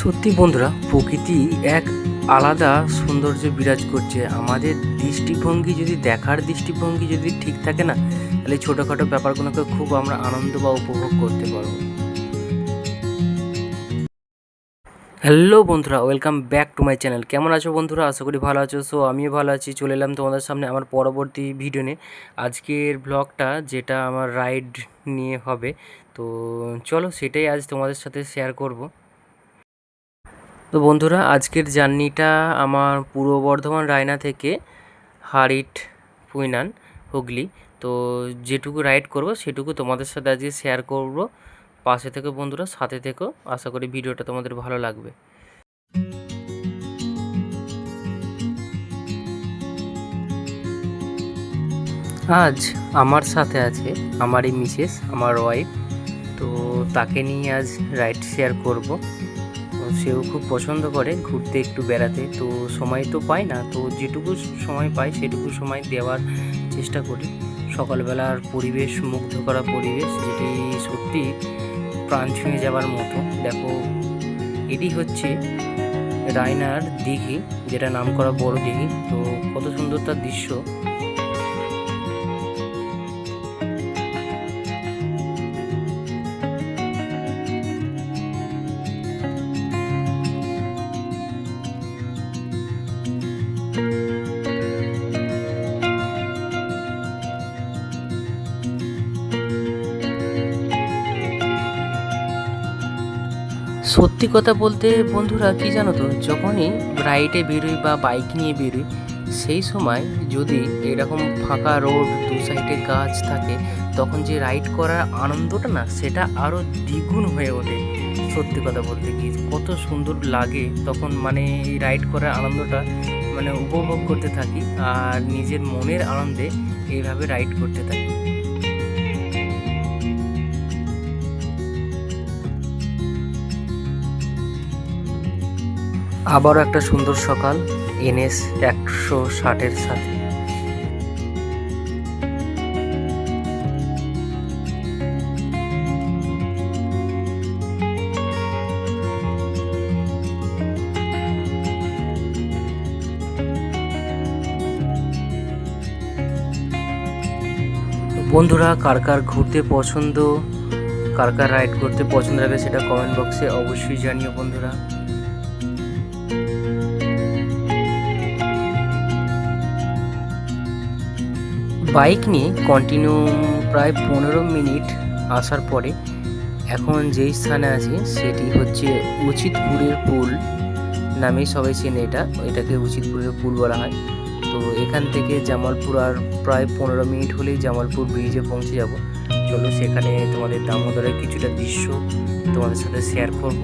সত্যি বন্ধুরা, প্রকৃতি এক আলাদা সৌন্দর্য বিরাজ করছে। আমাদের দৃষ্টিভঙ্গি যদি দেখার দৃষ্টিভঙ্গি যদি ঠিক থাকে না, তাহলে ছোটোখাটো ব্যাপারগুলোকে খুব আমরা আনন্দ বা উপভোগ করতে পারব। হ্যালো বন্ধুরা, welcome back to my channel. কেমন আছো বন্ধুরা? আশা করি ভালো আছো। সো, আমিও ভালো আছি। চলে এলাম তোমাদের সামনে আমার পরবর্তী ভিডিও নিয়ে। আজকের ব্লগটা যেটা আমার রাইড নিয়ে হবে। তো, চলো সেটাই আজ তোমাদের সাথে শেয়ার করব। তো বন্ধুরা, আজকের জার্নিটা আমার পূর্ব বর্ধমান রায়না থেকে হারিট, পুইনান, হুগলি। তো যেটুকু রাইড করব সেটুকু তোমাদের সাথে আজকে শেয়ার করব। পাশে থেকে বন্ধুরা, সাথে থেকেও আশা করি ভিডিওটা তোমাদের ভালো লাগবে। আজ আমার সাথে আছে আমারই মিসেস, আমার ওয়াইফ। তো তাকে নিয়ে আজ রাইড শেয়ার করব। সেও খুব পছন্দ করে ঘুরতে একটু বেড়াতে, তো সময় তো পায় না, তো যেটুকু সময় পাই সেটুকু সময় দেওয়ার চেষ্টা করি। সকালবেলার পরিবেশ, মুগ্ধ করা পরিবেশ যেটি সত্যি প্রাণ ছুঁয়ে যাওয়ার মতো। দেখো, এটি হচ্ছে রায়নার দিঘি যেটা নাম করা বড় দিঘি। তো কত সুন্দর তার দৃশ্য। সত্যি কথা বলতে বন্ধুরা, কি জানো তো, যখনই রাইডে বেরোই বা বাইক নিয়ে বেরোই, সেই সময় যদি এরকম ফাঁকা রোড দু সাইডে গাছ থাকে, তখন যে রাইড করার আনন্দটা না, সেটা আরও দ্বিগুণ হয়ে ওঠে। সত্যি কথা বলতে কি, কত সুন্দর লাগে তখন মানে এই রাইড করার আনন্দটা মানে উপভোগ করতে থাকি আর নিজের মনের আনন্দে এইভাবে রাইড করতে থাকি। আবারও একটা সুন্দর সকাল, এনএস একশো ষাটের সাথে। বন্ধুরা, কার কার ঘুরতে পছন্দ, কার কার রাইড করতে পছন্দ লাগে সেটা কমেন্ট বক্সে অবশ্যই জানিও বন্ধুরা। বাইক নিয়ে কন্টিনিউ প্রায় পনেরো মিনিট আসার পরে এখন যেই স্থানে আছি সেটি হচ্ছে উচিতপুরের পুল নামেই সবাই চেনে এটা। এটাকে উচিতপুরের পুল বলা হয়। তো এখান থেকে জামালপুর আর প্রায় পনেরো মিনিট হলেই জামালপুর ব্রিজে পৌঁছে যাব। চলো সেখানে তোমাদের দামোদরের কিছুটা দৃশ্য তোমাদের সাথে শেয়ার করব।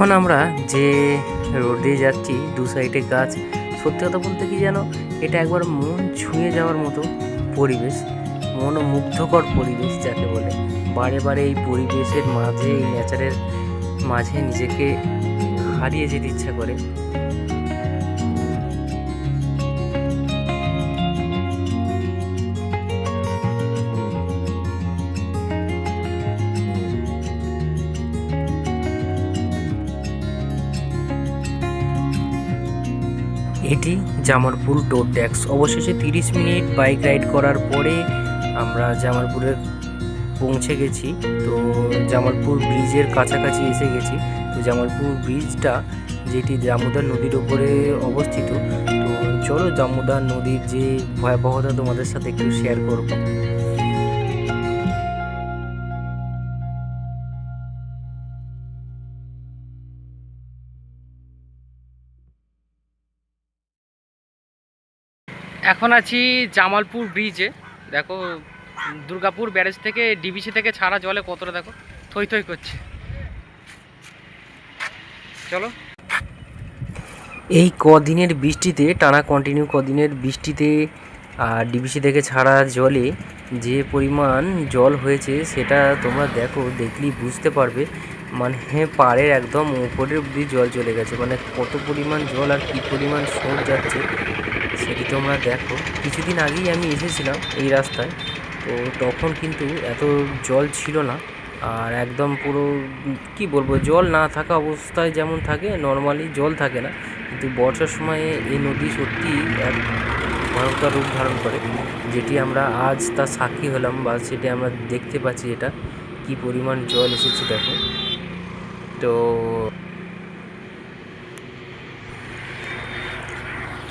এখন আমরা যে রোড দিয়ে যাচ্ছি, দু সাইডে গাছ, সত্যি কথা বলতে কি যেন এটা একবার মন ছুঁয়ে যাওয়ার মতো পরিবেশ, মনোমুগ্ধকর পরিবেশ যাকে বলে। বারে বারে এই পরিবেশের মাঝে, এই নেচারের মাঝে নিজেকে হারিয়ে যেতে ইচ্ছা করে। এটি জামালপুর টোল ট্যাক্স অবশেষে তিরিশ মিনিট বাইক রাইড করার পরে আমরা জামালপুরে পৌঁছে গেছি। তো জামালপুর ব্রিজের কাছাকাছি এসে গেছি। তো জামালপুর ব্রিজটা যেটি দামোদর নদীর ওপরে অবস্থিত, তো চলো দামোদর নদীর যে ভয়াবহতা তোমাদের সাথে একটু শেয়ার করব। এখন আছি জামালপুর ব্রিজে দেখো, দুর্গাপুর ব্যারেজ থেকে ডিবিসি থেকে ছাড়া জলে কতটা দেখো, থই থই করছে। চলো। এই কদিনের বৃষ্টিতে, টানা কন্টিনিউ কদিনের বৃষ্টিতে ডিবিসি থেকে ছাড়া জলে যে পরিমাণ জল হয়েছে সেটা তোমরা দেখো, দেখলেই বুঝতে পারবে। মানে পাড়ের একদম উপরের অব্দি জল চলে গেছে। মানে কত পরিমাণ জল আর কী পরিমাণ স্রোত যাচ্ছে সেটি তোমরা দেখো। কিছুদিন আগেই আমি এসেছিলাম এই রাস্তায়, তো তখন কিন্তু এত জল ছিল না। আর একদম পুরো কি বলব, জল না থাকা অবস্থায় যেমন থাকে, নর্মালি জল থাকে না। কিন্তু বর্ষার সময়ে এই নদী সত্যি ভয়ঙ্কর রূপ ধারণ করে, যেটি আমরা আজ তার সাক্ষী হলাম বা সেটি আমরা দেখতে পাচ্ছি এটা। কি পরিমাণ জল এসেছে দেখো। তো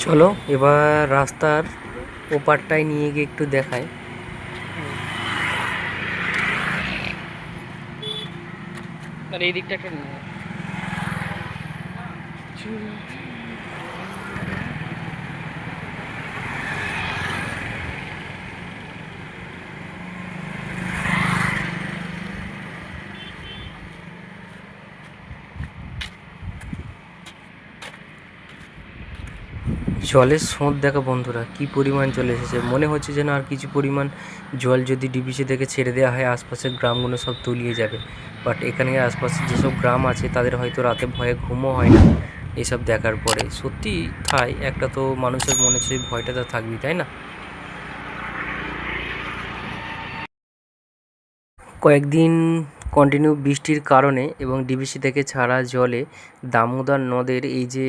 চলো, এবার রাস্তার ওপারটায় নিয়ে গিয়ে একটু দেখায় এই দিকটা একটা জলের স্রোত দেখা বন্ধুরা, কি পরিমাণ চলে এসেছে। মনে হচ্ছে যেন আর কিছু পরিমাণ জল যদি ডিবিসি থেকে ছেড়ে দেওয়া হয়, আশপাশের গ্রামগুলো সব তলিয়ে যাবে। বাট এখানে আশপাশে যেসব গ্রাম আছে, তাদের হয়তো রাতে ভয়ে ঘুমও হয় না এসব দেখার পরে। সত্যি তাই, একটা তো মানুষের মনে সেই ভয়টা তো থাকবেই, তাই না? কয়েকদিন কন্টিনিউ বৃষ্টির কারণে এবং ডিবিসি থেকে ছাড়া জলে দামোদর নদের এই যে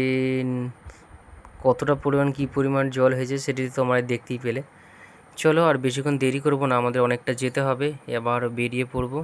কতটা পরিমাণ, কী পরিমাণ জল হয়েছে সেটি তোমরা দেখতেই পেলে। চলো আর বেশিক্ষণ দেরি করব না, আমাদের অনেকটা যেতে হবে, এবার বেরিয়ে পড়ব।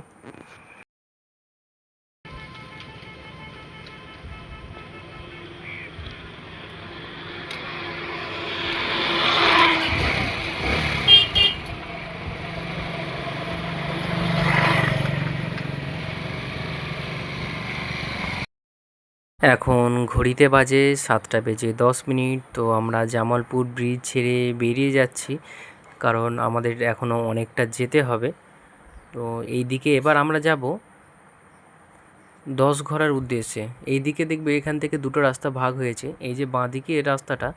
এখন ঘড়িতে বাজে সাতটা বেজে দশ মিনিট, তো আমরা জামালপুর ব্রিজ ছেড়ে বেরিয়ে যাচ্ছি, কারণ আমাদের এখনও অনেকটা যেতে হবে। তো এই দিকে এবার আমরা যাব দশ ঘরার উদ্দেশ্যে। এই দিকে দেখবে এখান থেকে দুটো রাস্তা ভাগ হয়েছে। এই যে বাঁদিকে রাস্তাটা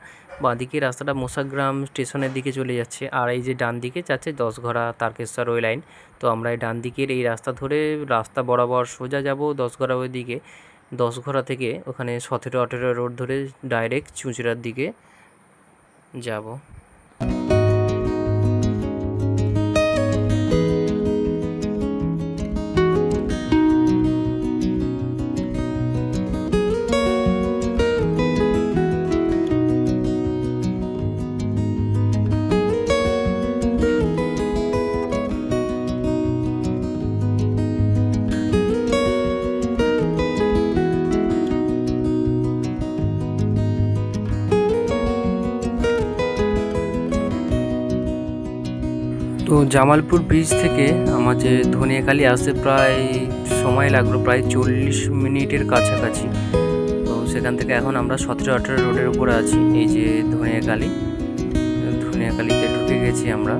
বাঁদিকে রাস্তাটা মোসাগ্রাম স্টেশনের দিকে চলে যাচ্ছে, আর এই যে ডান দিকে যাচ্ছে দশ ঘরা তারকেশ্বর ওই লাইন। তো আমরা এই ডান দিকের এই রাস্তা ধরে, রাস্তা বরাবর সোজা যাব দশ ঘরা ওই দিকে দশঘরা থেকে ওখানে সতেরো আঠেরো রোড ধরে ডাইরেক্ট চুঁচুড়ার দিকে যাব। জামালপুর ব্রিজ থেকে আমার যে ধনিয়াকালী আসতে প্রায় সময় লাগল, প্রায় চল্লিশ মিনিটের কাছাকাছি। তো সেখান থেকে এখন আমরা সতেরো আঠেরো রোডের উপরে আছি, এই যে ধনিয়াকালী ধনিয়াকালীতে ঢুকে গেছি আমরা।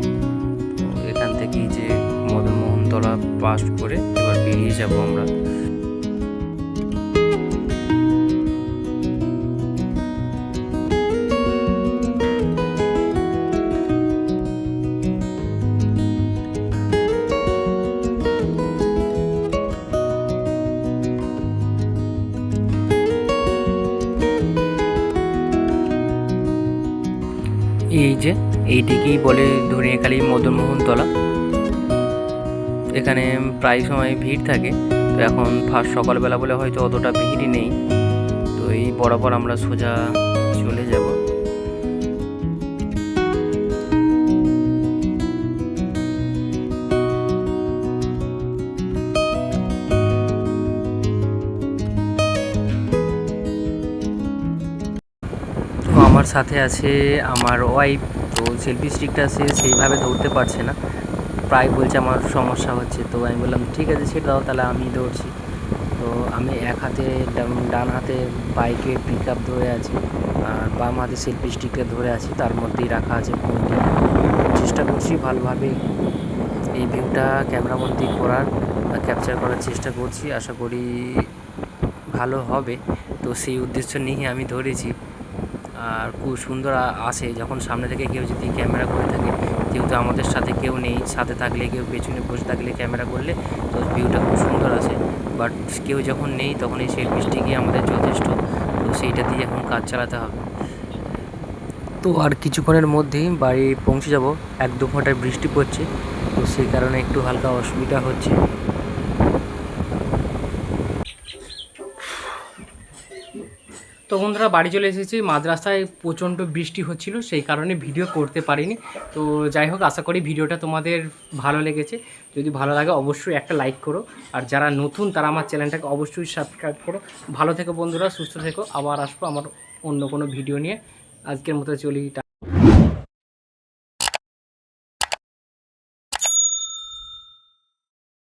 এখান থেকেই যে মদনমোহনতলা পাস করে এবার বেরিয়ে যাব আমরা। এইটিকেই বলে ধনিয়াখালী মদনমোহনতলা। এখানে প্রায় সময় ভিড় থাকে। তো এখন ফার্স্ট সকালবেলা বলে হয়তো অতটা ভিড়ই নেই। তো এই বরাবর আমরা সোজা চলে যাব। আমার সাথে আছে আমার ওয়াইফ তো সেলফি স্টিকটা সে সেইভাবে ধরতে পারছে না। প্রায় বলছে আমার সমস্যা হচ্ছে, তো আমি বললাম, ঠিক আছে সেটা দাও, তাহলে আমি ধরছি। তো আমি এক হাতে ডান- হাতে বাইকের পিক আপ ধরে আছি, আর বাম হাতে সেলফি স্টিকটা ধরে আছি, তার মধ্যেই রাখা আছে ফোনটি চেষ্টা করছি ভালোভাবে এই ভিউটা ক্যামেরাবন্দি করার ক্যাপচার করার চেষ্টা করছি, আশা করি ভালো হবে। তো সেই উদ্দেশ্য নিয়ে আমি ধরেছি। আর খুব সুন্দর আসে যখন সামনে থেকে কেউ যদি ক্যামেরা করে থাকে, যেহেতু আমাদের সাথে কেউ নেই, সাথে থাকলে, কেউ পেছনে বসে থাকলে ক্যামেরা করলে, তো ভিউটা খুব সুন্দর আসে বাট কেউ যখন নেই, তখন এই সেলফি স্টিকই আমাদের যথেষ্ট। তো সেইটা দিয়ে এখন কাজ চালাতে হবে। তো আর কিছুক্ষণের মধ্যেই বাড়ি পৌঁছে যাব। এক দু ঘন্টায় বৃষ্টি পড়ছে, তো সেই কারণে একটু হালকা অসুবিধা হচ্ছে। তো বন্ধুরা, বাড়ি চলে এসেছি। মাদ্রাসায় প্রচণ্ড বৃষ্টি হচ্ছিল, সেই কারণে ভিডিও করতে পারিনি। তো যাই হোক, আশা করি ভিডিওটা তোমাদের ভালো লেগেছে। যদি ভালো লাগে, অবশ্যই একটা লাইক করো। আর যারা নতুন, তারা আমার চ্যানেলটাকে অবশ্যই সাবস্ক্রাইব করো। ভালো থেকো বন্ধুরা, সুস্থ থেকো। আবার আসব আমার অন্য কোনো ভিডিও নিয়ে। আজকের মতো চলি